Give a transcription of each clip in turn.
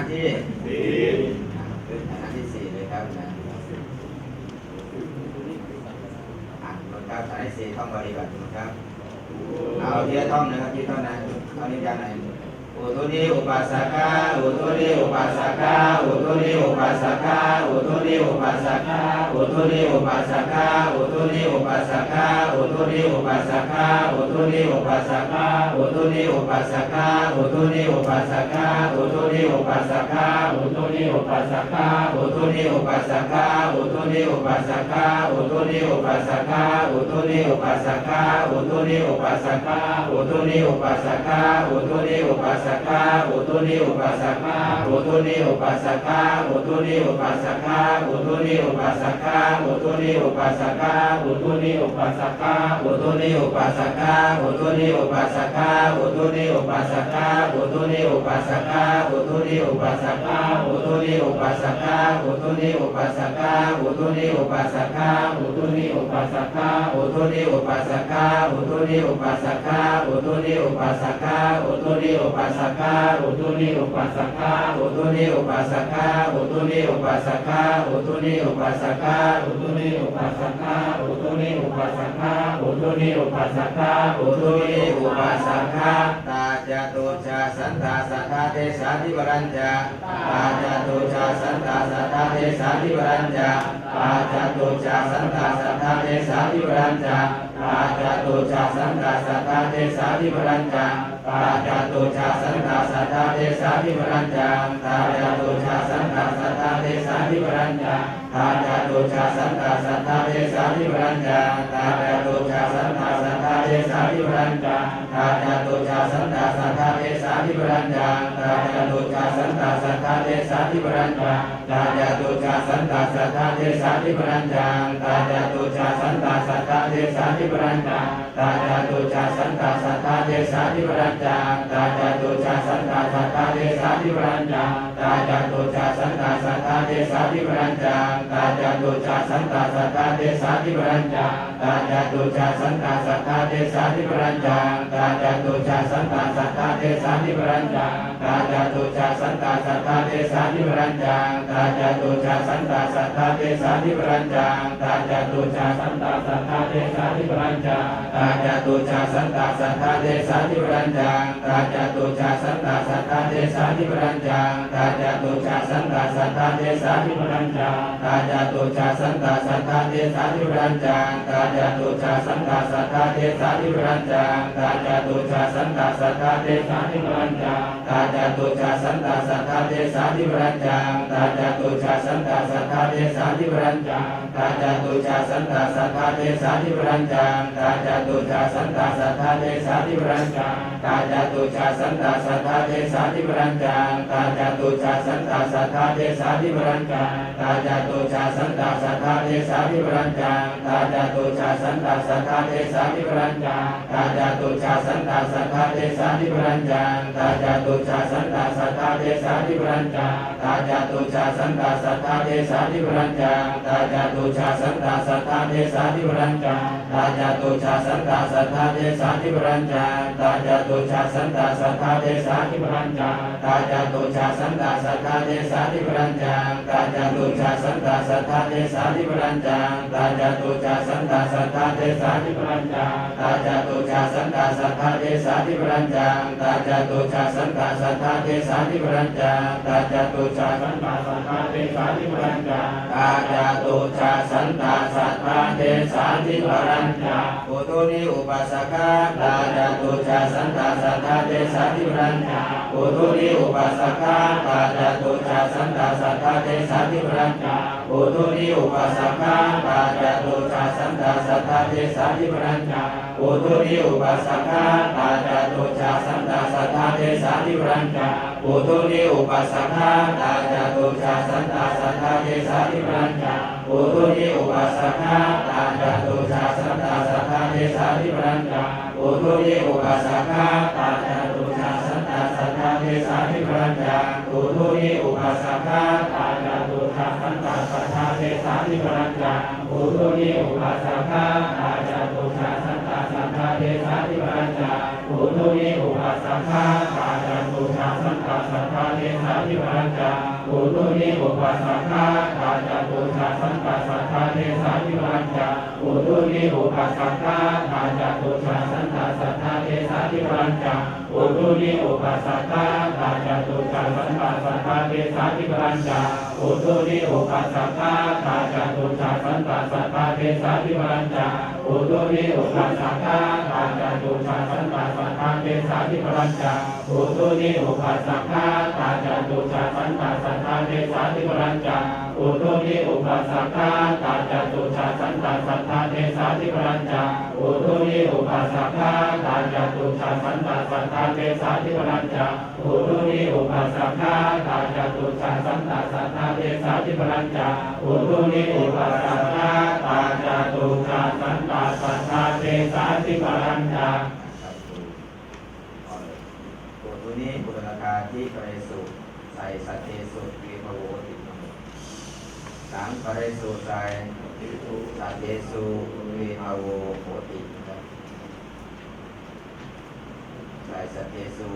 าที่สี่ขึ้นฐานะที่สี่เลยครับนะอะหมดครับฐานะที่สี่ท่องบาลีก่อนะครับ เอาเทียท่องนะครับที่ท่องนะเอานิ้วยันไหน อุทุนิอุปัสสกาอุทุนิอุปัสสกาอุทุนิอุปัสสกาอุทุนิอุปัสสกาอุทุนิอุปัสสกาอุทุนิอุปัสสกาอุทุนิอุปัสสกาอุทุนิอุปัสสกาอุทุนิอุปัสสกาอุทุนิอุปัสสกาอุทุนิอุปัสสกาอุทุนิอุปัสสกาอุทุนิอุปัสสกาอุทุนิอุปัสสกาอุทุนิอุปัสสกาอุทุนิอุปัสสกาอุทุนิอุปัสสกาอุทุนิอุปัสสกาอุทุนิอุปัสสกาอุทุนิอุปัสสกาอุทุนิอุปัสสกาอุทุนิอุปัสสกาอุทุนิอุปัสสกาอุทุนิอุปัสสกาอุทุนิอุปัสสกาอุทุนิอุปัสสกาอุทุนิอุปัสสกาอุทุนิอุปัสสกาอุทุนิอุปัสสกาอุทุนิอุปัสสกาอุทุนิอุปัสสกาอุทุนิอุปัสสกาอุทุนิอุปัสสกาอุทุนิอุปัสสกาอุทุนิอุปัสสกาอุทุนิอุปัสสกาอุทุนิอุปัสสกาอุทุนิอุปัสสกาอุทุนิอุปัสสกาอุทุนิอุปัสสกาอุทุนิอุปัสสกาอุทุนิอุปัสสกาอุทุนิอุปัสสกาอุทุนิอุปัสสกาอุทุนิอุปัสสกาอุทุนิอุปัสสกาตาจตุชาสันตาสัทธาเทสาธิวรัญจาตาจตุชาสันตาสัทธาเทสาธิวรัญจาตาจตุชาสันตาสัทธาเทสาธิวรัญจาตาจตุชาสันตาสัทธาเทสาธิวรัญจา ตาจตุชาสันตาสัทธาเทสาธิวรัญจาตาจตุชาสันตาสัทธาเทสาธิวรัญจาตาจตุชาสันตาสัทธาเทสาธิวรัญจาตาจตุชาสันตาสัทธา เทสาธิวรัญจาตาจตุชาสันตาสัทธาเทสาธิวรัญจาตาจตุชาสันตาสัทธาเทสาธิวรัญจาตาจตุชาสันตาสัทธาเทสาธิวรัญจาตาจตุชาสันตาสัทธาเทสาธิวรัญจาตาจตุชาสันตาสัทธาเทสาธิวรัญจาตาจตุชาสันตาสัทธาเทสาธิวรัญจาตาจตุชาสันตาสัทธาเทสาธิวรัญจาตาจตุชาสันตาสัทธาเทสาธิวรัญจาตาจตุชาสันตาสัทธาเทสาธิวรัญจาตาจตุชาสันตาสัทธาเทสาธิวรัญจาตาจตุชาสันตาสัทธาเทสาธิวรัญจาตาจตุชาสันตาสัทธาเทสาธิวรัญจาตาจตุชาสันตาสัทธาเทสาธิวรัญจาตาจตุชาสันตาสัทธาเทสาธิวรัญจาตาจตุชาสันตาสัทธาเทสาธิวรัญจาตาจตุชาสันตาสัทธาเทสาธิวรัญจาตาจตุชาสันตาสัทธาเทสาธิวรัญจาตาจตุชาสันตาสัทธาเทสาธิวรัญจาตาจตุชาสันตาสัทธาเทสาธิวรัญจาตาจตุชาสันตาสัทธาเทสาธิวรัญจาตาจตุชาสันตาสัทธาเทสาธิวรัญจาตาจตุชาสันตาสัทธาเทสาธิวรัญจาตาจตุชาสันตาสัทธาเทสาธิวรัญจาตาจตุชาสันตาสัทธาเทสาธิวรัญจาตาจตุชาสันตาสัทธาเทสาธิวรัญจาตาจตุชาสันตาสัทธาเทสาธิวรัญจาตาจตุชาสันตาสัทธาเทสาธิวรัญจาตาจตุชาสันตาสัทธาเทสาธิวรัญจาตาจตุชาสันตาสัทธาเทสาธิวรัญจาตาจตุชาสันตาสัทธาเทสาธิวรัญจาตาจตุชาสันตาสัทธาเทสาธิวรัญจาตาจตุชาสันตาสัทธาเทสาธิวรัญจาตาจตุชาสันตาสัทธาเทสาธิวรัญจาตาจตุชาสันตาสัทธาเทสาธิวรัญจาตาจตุชาสันตาสัทธาเทสาธิวรัญจาตาจตุชาสันตาสัทธาเทสาธิวรัญจาตาจตุชาสันตาสัทธาเทสาธิปรัญจังตาจตุชาสันตาสัทธาเทสาธิปรัญจังตาจตุชาสันตาสัทธาเทสาธิปรัญจังตาจตุชาสันตาสัทธาเทสาธิปรัญจังปุตุนิอุปัสสกะตาจตุชาสันตาสัทธาเทสาธิปรัญจัง ปุตุนิอุปัสสกะตาจตุชาสันตาสัทธาเทสาธิวรัญจาปุตุนิอุปัสสกะตาจตุชาสันตาสัทธาเทสาธิวรัญจาปุตุนิอุปัสสกะตาจตุชาสันตาสัทธาเทสาธิวรัญจาปุตุนิอุปัสสกะตาจตุชาสันตาสัทธาเทสาธิวรัญจาปุตุนิอุปัสสกะตาจตุชาสันตาสัทธาเทสาธิวรัญจาปุตุนิอุปัสสกะตาจตุชาสันตา สัทธาเทสาธิปรัญจาตุทุนิอุปัสสกาตาจตุทาสันตาสัทธาเทสาธิปรัญจาตุทุนิอุปัสสกาตาจตุทาสันตาสัทธาเทสาธิ จาอุทุนิอุปัสสคาตาจันตุชาสันตสัทธาเทสาธิปัญจาอุทุนิอุปัสสคาตาจันตุชาสันตสัทธาเทสาธิปัญจาอุทุนิอุปัสสคาตาจันตุชาสันตสัทธาเทสาธิปัญจาอุทุนิอุปัสสคาตาจันตุชาสันตสัทธาเทสาธิปัญจาอุทุนิอุปัสสคาตาจันตุชาสันตสัทธาเทสาธิปัญจาอุทุนิอุปัสสคาตา จันชาสั ปัญจาอุทุนิอุปัสสคาตาจันตุชาสันตสัทธาเทสาธิปัญจาอุทุนิอุปัสสคาตาจันตุชาสันตสัทธาเทสาธิปัญจาอุทุนิอุปัสสคาตาจันตุชาสันตสัทธาเทสาธิปัญจาอุทุนิอุปัสสคาตาจันตุชาสันตสัทธาเทสาธิปัญจาอุทุนิอุปัสสคาตาจันตุชาสันตสัทธาเทสาธิปัญจา ครับดูอ่อนเลยโอทุนี้บุตร ราคาที่ปริสุใส่สัตเทสุวีภโวติสามปริสุทใส่สัตเทสุวีภโวโหติใส่สัตเทสุ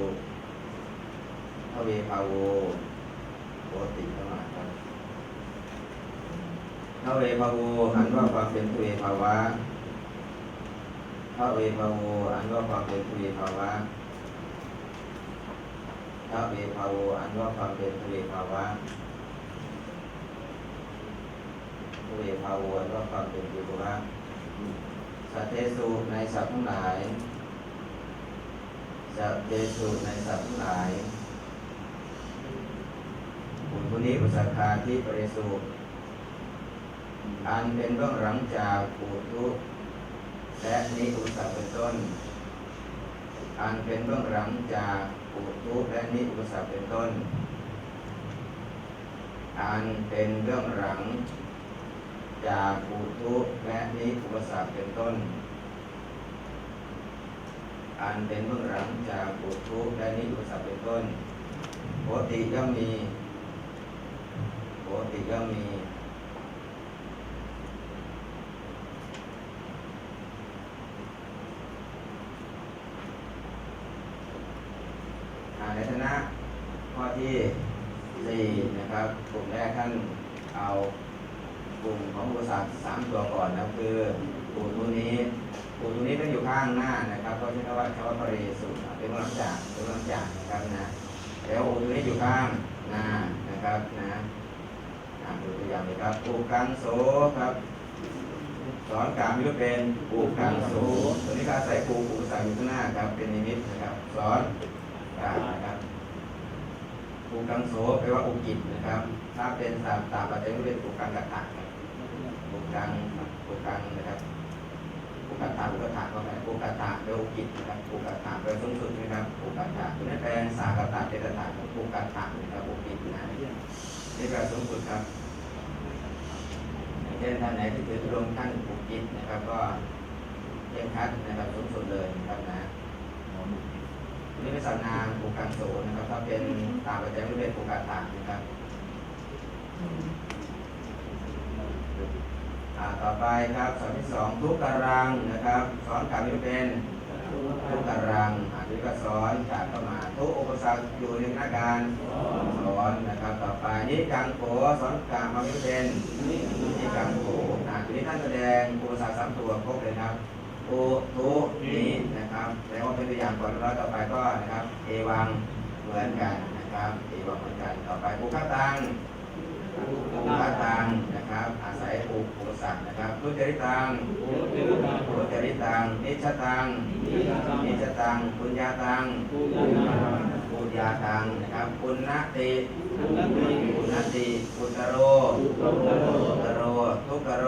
ทวีภโวโหติเข้ามาครับทวีภโวอันว่าความเป็นทวีภาวะพระเวภาโวอันว่าความเป็นทุลีภาวะ ระเวภาโวอันว่าความเป็นทุลีภาวะเวภาโวอันว่าความเป็นทุลีภาวะสัตเทสุในสัตว์ทั้งหลายสัตเทสุในสัตว์ทั้งหลายบุญผู้นี้อุตสาคาที่ปริสุทธิ์อันเป็นเบื้องหลังจากปุถุกและนิอุสสะเป็นต้น อันเป็นเบื้องหลังจาก ปุถุและนิอุสสะเป็นต้นอันเป็นเบื้องหลังจากปุถุและนิอุปสรรคเป็นต้น อันเป็นเบื้องหลัง จากปุถุและนิอุปสรรคเป็นต้นโหติย่อมมีโหติย่อมมี ในฐานะข้อที่สี่นะครับกลุ่มแรกท่านเอากลุ่มของอุปสรรคสามตัวก่อนนะคือกลุ่มตัวนี้กลุ่มตัวนี้ต้องอยู่ข้างหน้านะครับก็ใช้คำว่าคำว่าปริสุทธิ์เป็นกำลังจากเป็นกำลังจากนะครับนะแล้วกลุ่มตัวนี้อยู่ข้างหน้านะครับนะดูตัวอย่างเลยครับอุกังโสครับสอนการมิตรเป็นอุกังโสตัวนี้ก็อาศัยครูอุปสรรคอยู่ข้างหน้าครับเป็นนิมิตนะครับ สอน การนะครับอุกังโสแปลว่าอุกิจนะครับ ถ้าเป็นสามตาปัจจัยเป็นอุกังกตะครับอุกังอุกังนะครับอุกัตตะอุกัตถะก็แปลอุกัตตะแปลว่าอุกิจนะครับอุกัตถะแปลว่าสูงสุดนะครับอุกัตถะตัวนี้แปลงสากตะเจตตะของอุกัตถะนะครับอุกิจนะนี่แปลสูงสุดครับเช่นท่านไหนที่ถือรวมท่านอุกิจนะครับ ก็เรียกคัดนะครับสูงสุดเลยนะครับนะ นี่เป็นสัญญาภูการโสนะครับถ้าเป็นตามปัจจัยไม่เป็นภูการต่างนะครับต่อไปครับสอนที่สองทุกการังนะครับสอนการไม่เป็นทุกการังอ่าที่ก็สอนจากเข้ามาทุกอุปสรรคอยู่ในหน้าการสอนนะครับ ต่อไปนิกังโขสอนการมาไม่เป็นนิกังโขอ่าทีนี้ท่านแสดงอุปสรรคสามตัวครบเลยครับ โอทุนี้นะครับแสดงว่าเป็นตัวอย่างก่อนแล้วต่อไปก็นะครับเอวังเหมือนกันนะครับเอวังเหมือนกันต่อไปภูคตังภูคตังนะครับอาศัยภูอุปสรรคนะครับทุจริตังทุจริตังนิชตังนิชตังปุญญาตังปุญญาตังนะครับปุณณติปุณณติปุตโรปุตโรทุกโร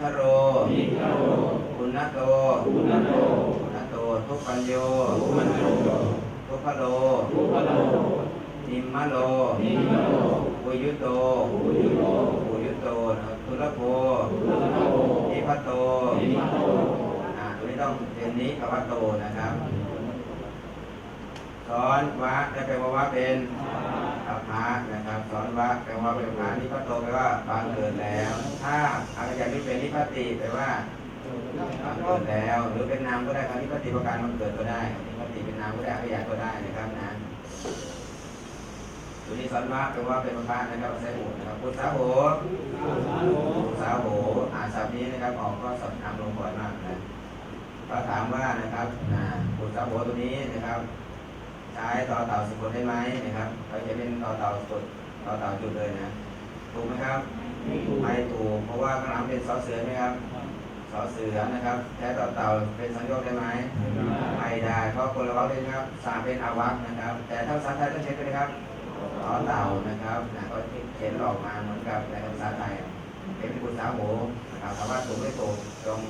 ขโรนิทโรปุณณโตปุณณโต ทุกปัญโยทุกขโลนิมมะโลปุยุโตปุยุโตนะครับทุลโภนิพัตโตอ่าตัวนี้ต้องเป็นนิกับวัตโตนะครับสอนวะจะแปลว่าวะเป็น อัปภะนะครับ สอนวะแปลว่าเป็นภานิพัตโตแปลว่าบางเกิดแล้วถ้าอาจารย์นี้เป็นนิพัตติแปลว่าบังเกิดแล้ว หรือเป็นนามก็ได้ครับที่ปฏิประการมันเกิดก็ได้ปฏิเป็นนามก็ได้ขยายก็ได้นะครับนะตัวนี้สอนว่าเป็นว่าเป็นพระนะครับใช้หูนะครับพุทธาโหพุทธาโหอ่านศัพท์นี้นะครับออกก็สอบถามลงบ่อยมากนะก็ถามว่านะครับนะพุทธาโหตัวนี้นะครับ ใช้ต่อเต่าสะกดได้ไหมนะครับ เราจะเป็นต่อเต่าสะกดต่อเต่าจุดเลยนะ ถูกไหมครับ ไม่ถูกเพราะว่าข้างหลังเป็นสอเสือไหมครับสอเสือนะครับแท้ต่อเต่าเป็นสัญญาได้ไหมไม่ได้ เพราะคนละวักเลยนะครับสามเป็นอาวักนะครับ แต่ถ้าภาษาไทยต้องใช้เป็นนะครับต่อเต่านะครับนะก็เขียนออกมาเหมือนกับในภาษาไทย เป็นภาษาโหนะครับคำว่าถูกไม่ถูกตรง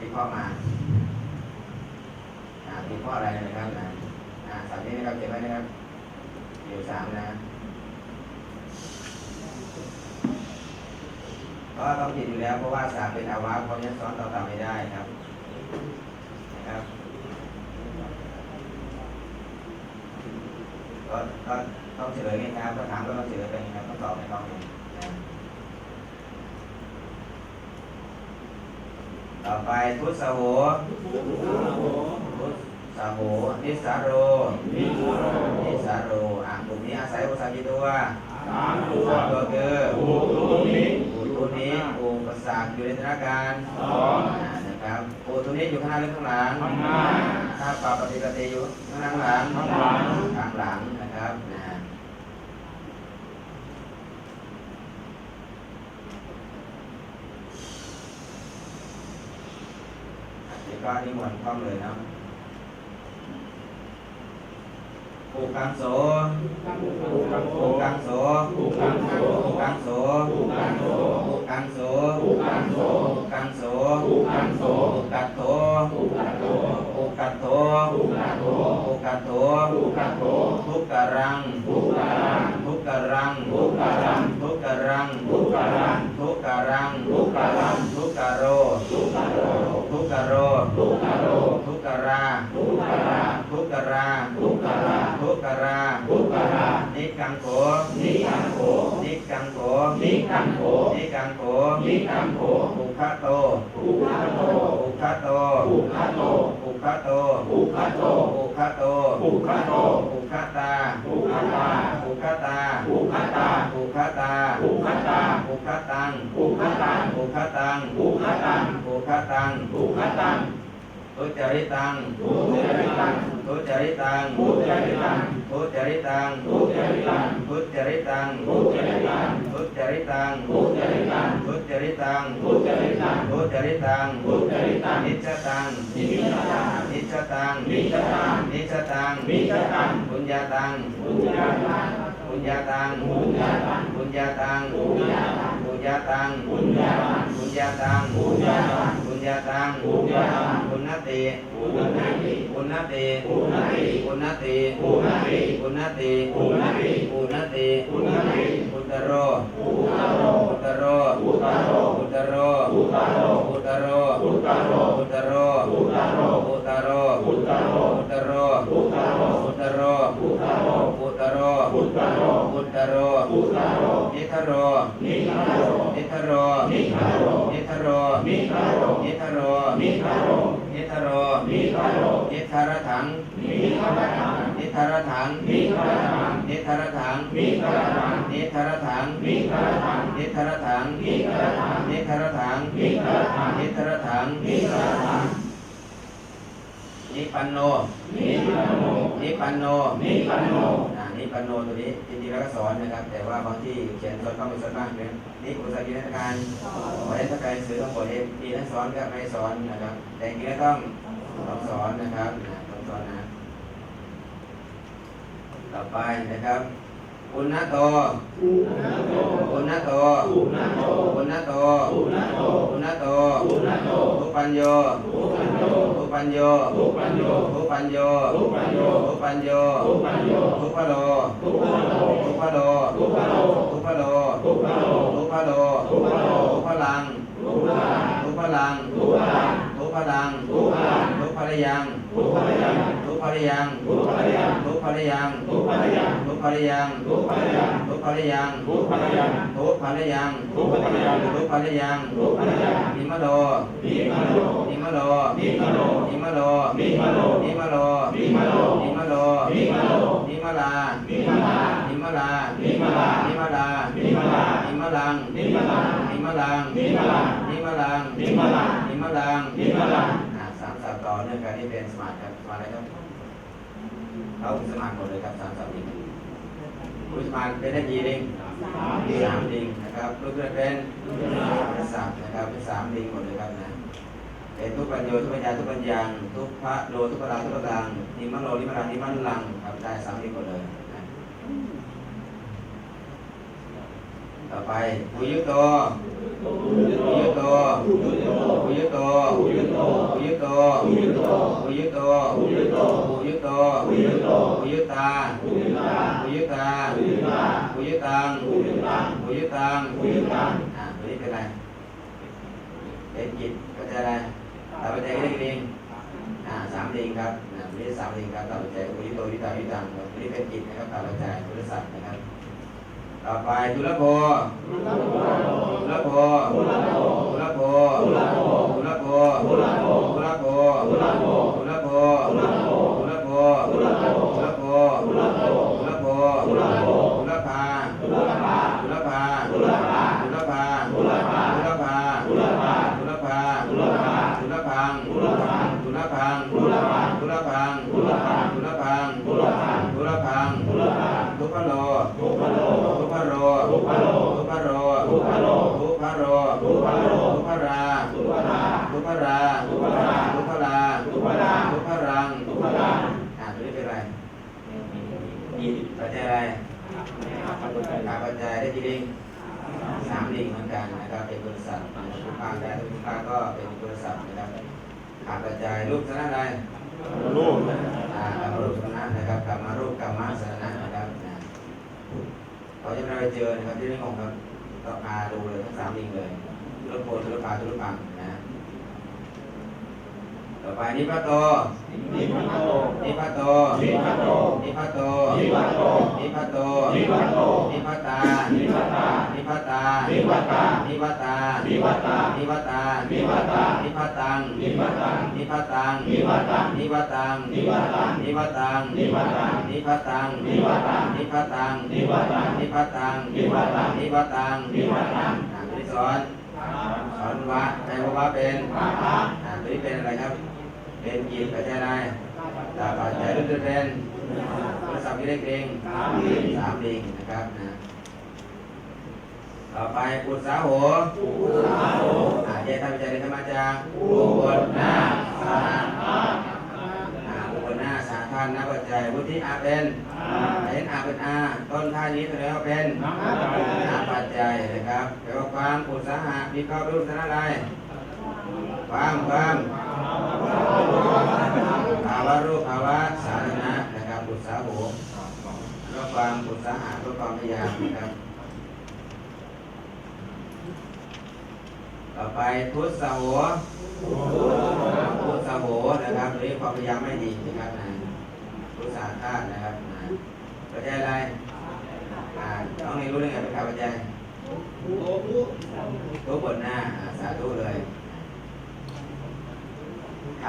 วิเคราะห์มาอ่าวิเคราะห์อะไรนะครับนะ อ่าสามนี้นะครับเขียนไว้นะครับอยู่สามนะก็ต้องผิดอยู่แล้วเพราะว่าสามเป็นอาวาเพราะนั้นซ้อนต่อตามไม่ได้ครับนะครับก็ก็ต้องเฉลยไงครับถ้าถามก็ต้องเฉลยไปไงครับต้องตอบไม่ต้องนะต่อไปพุทุสโหทุ สโหนิสาโรนิสาโรอะกลุ่มนี้อาศัยภาษากี่ตัวสามตัวสามตัวคืออุตุนิอุตุนี้อุปสรรคอยู่ในธนานการสองนะครับอุตุนี้อยู่ข้างหน้าหรือข้างหลังข้างหน้าถ้าปรับปฏิปฏิอยู่ข้างหลังข้างหลังข้างหลังนะครับเดี๋ยวก็นิมนต์พร้อมเลยนะ อุกังโสอุกังโสอุกังโสอุกังโสอุกังโสอุกังโสอุกังโสอุกังโสอุกังโสอุกังโสอุกัตโถอุกังโสอุกัตโถอุกังโสอุกัตโถอุกังโสทุกกรังทุกกรังทุกกรังทุกกรังทุกกรังทุกกรังทุกกรังทุกกรังทุกกโรทุกกรโรทุกกโรทุกกโรทุกกราทุกกราทุกกราทุก การาทุกกราทุกการานิกังโขนิกังโขนิกังโขนิกังโขนิกังโขนิกังโขอุคโตอุคโตอุคโตอุคโตอุคโตอุคโตอุคโตอุคโตอุคตาอุคตาอุคตาอุคตาอุคตาอุคตาอุคตังอุคตังอุคตังอุคตังอุคตังอุคตัง ทุจริตังทุจริตังทุจริตังทุจริตังทุจริตังทุจริตังทุจริตังทุจริตังทุจริตังทุจริตังทุจริตังทุจริตังทุจริตังทุจริตังนิจจตังนิจจตังนิจจตังนิจจตังนิจจตังนิจจตังปุญญาตังปุญญาตังปุ ญญาตังปุญญาตังปุญญาตังปุญญาตังปุญญาตังปุญญาตังปุญญาตังปุญญาตังปุญญาตังปุญญาตังปุณณติปุณณติปุณณติปุณณติปุณณติปุณณติปุณณติปุณณติปุณณติปุณณติปุตตโรอุตโรปุตตโรอุตโรปุตตโรอุตโรปุตตโรอุตโรปุตตโรอุตโรปุตตโรอุตโรปุตตโรอุตโร ปุตตโรอุตโรปุตตโรอุตโรปุตตโรนิทโรนิคาโรนิทโรนิคาโรนิทโรนิคาโรนิทโรนิคาโรนิทโรนิคาโรนิทรถังนิคารังนิทรถังนิคารังนิทรถังนิคารังนิทรถังนิคารังนิทรถังนิคารังนิทรถังนิคารังนิทรถังนิคารัง นิปันโน นิปันโน นิปันโน นิปันโนอ่นิปันโนตัวนี้จริงๆแล้วก็สอนนะครับ แต่ว่าบางที่เขียนสอนต้องไปสอนบ้างเนี่ยนี่อุตสากิจรการบริษัทการซื้อต้องหมดเองมีนั้นสอนกับไม่สอนนะครับ แต่จริงๆต้องต้องสอนนะครับต้องสอนนะ ต่อไปนะครับอุณโตอุณโตอุณโตอุณโตอุณโตอุณโตอุณปัญโยอุปัญโย ปัญโยทุปัญโยทุปัญโยทุปัญโยทุปัญโยทุปัญโยทุกพะโลทุกพะโลทุกพะโลทุกพะโลทุกพะโลทุกพะโลทุกพะโลทุกพะโลทุกพลังทุกพลังทุกพลังทุกพลังทุกพลังทุกพลังทุปัลยังทุปัลยังทุปัลยังทุปัลยังทุปัลยังทุปัลยังทุปัลยังทุปัลยังทุปัลยังทุปัลยังทุปัลยังทุปัลยังทุปัลยังทุกพลยังนิมโดนิมโด มโลนิมโลนิมโลนิมโลนิมโลนิมลานิมลานิมลานิมลานิมลานิมลานิมลังนิมลานิมลังนิมลานิมลังนิมลานิมลังนิมลังสามสับต่อเนื่องกันนี่เป็นสมาธิครับมาแล้วครับเราสมาธิหมดเลยครับสามสับนี้คุณสมาธิเป็นได้กี่ดิงสามดิงนะครับลูกเรือเป็นสามนะครับเป็นสามดิงหมดเลยครับนะ เอตุปัญโยทุปัญญาทุปัญญังทุพระโลทุประทุปรังนิมังโลนิมังนิมังลังทำได้สามนี้หมดเลยต่อไปปุยุโตปุยุโตปุยุโตปุยุโตปุยุโตปุยุโตปุยุโตปุยุโตปุยุโตปุยุโตปุยุตาปุยุตาปุยุตาปุยุตาปุยุตาปุยุตาปุยุตาปุยุตังอ่าตัวนี้เป็นอะไรเป็นจิตก็จะอะไร ปัจจัยก็ได้เลงอ่าสามเลงครับนะไม่ได้สามเลงครับต่อปัจจัยอุริโตวิตาวิตังครับไม่ได้เป็นกิจนะครับต่อปัจจัยธุรศัทนะครับ ต่อไปธุรโภูธุลโภธุลโภธุลโภธุลโภธุรโภธุลโภธุรโภ ลิงสามลิงเหมือนกันนะครับ เป็นบริษัททุกภาคได้ทุกภาคก็เป็นบริษัทนะครับขาปัจจัยรูปชนะอะไรรูปอ่ากรรมรูปชนะนะครับกรรมารูปกรรมะสนะนะครับนะเขาจะไม่ได้ไปเจอนะครับที่ไม่งงครับก็พาดูเลยทั้งสามลิงเลยทุรโพทุรพาทุรปังนะ ต่อไปนิพพโต นิพพโต นิพพโต นิพพโต นิพพโต นิพพโต นิพพโต นิพพโต นิพพตา นิพพตา นิพพตา นิพพตา นิพพตา นิพพตา นิพพตา นิพพตา นิพพตัง นิพพตัง นิพพตัง นิพพตัง นิพพตัง นิพพตัง นิพพตัง นิพพตัง นิพพตัง นิพพตัง นิพพตัง นิพพตัง นิพพตัง นิพพตัง นิพพตัง นิพพตังอ่านตัวนี้สอนสอนวะใครบอกว่าเป็นปาปะอ่านตัวนี้เป็นอะไรครับ เป็นกีบปัจจัยอะไรตาปัจจัยรุ่นเป็นบริษัทที่เล็กเองสามลิงสามลิงนะครับนะต่อไปปุตสาโหอุสาโหอาเจตาวิจัยธรรมาจากอุบลนาสาหาอ่าอุบลหน้าสาธารณปัจจัยวุฒิอาเป็นอาเห็นอาเป็นอาต้นท่านี้แสดงว่าเป็นน้ำปัจจัยอาปัจจัยนะครับแปลว่าความอุตสาหะมีข้อรูปชนะอะไรความความ ภาวะรูปภาวะสาธารณะนะครับอุตสาโหก็ความอุตสาหะก็ความพยายามนะครับ ต่อไปพุทธสาโหพุทธสาโหนะครับหรือความพยายามไม่ดีนะครับนะพุทธสาธาตุนะครับนะปัจจัยอะไรอ่าน้องนี่รู้ได้ไงเป็นข่าวปัจจัยทุกบนหน้าอ่าสาธุเลยข่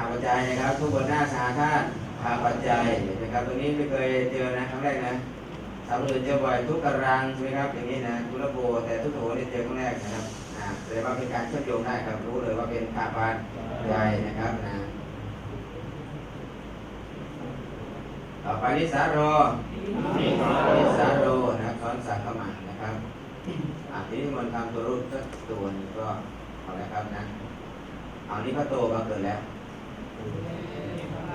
าปัจจัยนะครับ ทุกบนหน้าสาธาตุข่าปัจจัยนะครับ ตรงนี้ไม่เคยเจอนะครั้งแรกนะสามอื่นเจอบ่อยทุกตารางใช่ไหมครับอย่างนี้นะทุระโบแต่ทุกโถนี่เจอครั้งแรกนะครับอ่าแสดงว่าเป็นการเชื่อมโยงได้ครับรู้เลยว่าเป็นขาปานใหญ่นะครับนะต่อไปนิสารโรนิสารโรนะครับซ้อนสักขมันนะครับอ่าทีนี้มันทำตัวรูปสักตัวนึงก็เอาละครับนะเอานิพพโตมาเกิดแล้ว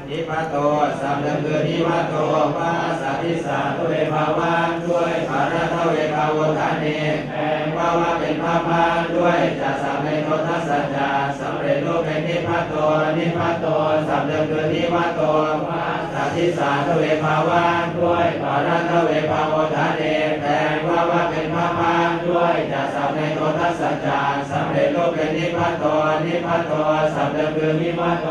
นิพพโตสัมเดังคือนิพพโตวาสัพพิสาตุเวภาวะด้วยภาระเทเวภาวทานเนแปลว่าว่าเป็นภาพาด้วยจะสัมในโททัสัจจะสำเร็จรูปเป็นนิพพโตนิพพโตสัมเดังคือนิพพโตวาสัพพิสาตุเวภาวะด้วยภาระเทเวภาวทานเน ว่าเป็นพระพาด้วยจะสัมในโททัสสัจจะสำเร็จโลกเป็นนิพพานตนิพพานโตสัพเดิมคือนิพพานโต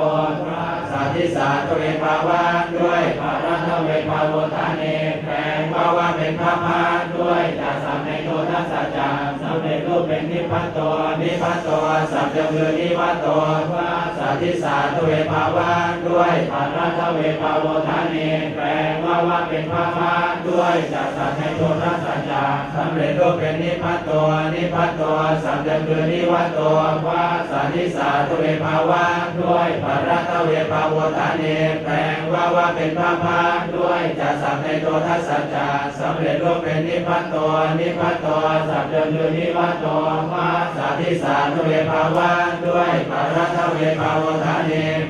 สัตติสาตเวภาวะด้วยพระรัตเวปาวทานเนแปลงภาวะเป็นพระพาด้วยจะสัมในโททัสสัจจะ สำเร็จรูปเป็นนิพพานโตนิพพานโตสัพเดิมคือนิพพาโตว่าสัตติสาตเวภาวะด้วยปารัตเวปาวทานเนแปลว่าว่าเป็นพระพาด้วยจาสัมในโททัสสัจจะสำเร็จโลกเป็นนิพพานโตนิพพานโตสัพเดิมคือนิพพาโตว่าสัตติสาตเวภาวะด้วยปรัตเวปาวทานเนแปลว่าว่าเป็นพระพาด้วยจะสัพในโตทัสสัจจะสำเร็จโลกเป็นนิพพานโตนิพพานโตสัพเดิมคือนิิวัตโตวาสัติสาตเวภาวะด้วยปรัตเวภาวทานเน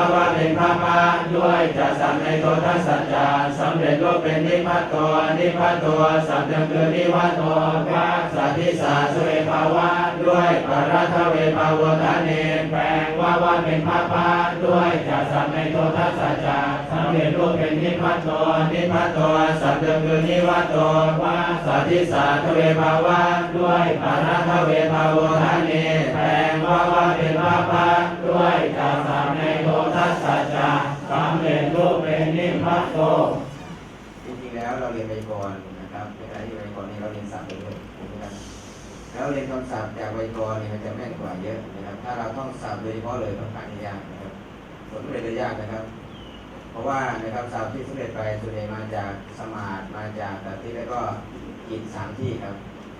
าว่าเป็นพระพาด้วยจะสัพในโตทัสสัจจะสำเร็จโลกเป็นนิพพานโตนิพพานโตสัพเดิมคือนิพพานโตว่าสัตติสาตเวภาวะด้วยปรัตเวปาวทานเนแปลงว่าว่าเป็นพระพาด้วยจะสัพในโตทัสสัจจะสำเร็จรูปเป็นนิพพานโตนิพพานโตสัพเดิมคือนิพพานโตว่าสัตติสาทเวภาวะด้วยปาราทเวภาวทานเนแปลงว่าว่าเป็นพระพาด้วยจะสัพใน ทัสสัจจะสำเร็จรูปเป็นนิพพานโตจริงๆแล้วเราเรียนไวยากรณ์นะครับเวลารที่ไวยากรณ์นี่เราเรียนศัพท์ไปด้วยนะครับแล้วเรียนคำศัพท์จากไวยากรณ์นี่มันจะแม่นกว่าเยอะนะครับ ถ้าเราต้องศัพท์โดยเฉพาะเลยต้องการยากนะครับผลไม่ได้ยากนะครับ เพราะว่านะครับศัพท์ที่สำเร็จไปส่วนใหญ่มาจากสมาธิมาจากตัดที่แล้วก็กิจสามที่ครับ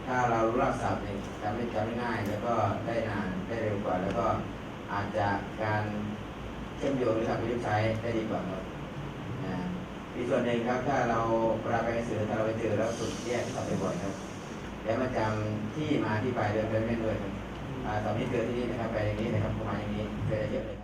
ถ้าเรารู้รากศัพท์เนี่ยจำไม่จำไม่ง่าย แล้วก็ได้นานได้เร็วกว่า แล้วก็อาจจะการ เชื่อมโยงหรือทำประยุกต์ใช้ได้ดีกว่าครับนะอีกส่วนหนึ่งครับถ้าเราปราไปหนังสือถ้าเราไปเจอแล้วฝึกแยกศัพท์บ่อยๆครับแล้วมาจำที่มาที่ไปเดินไปไม่ด้วยครับอ่าตอนนี้เจอที่นี่นะครับไปอย่างนี้นะครับประมาณอย่างนี้เจอเยอะเลย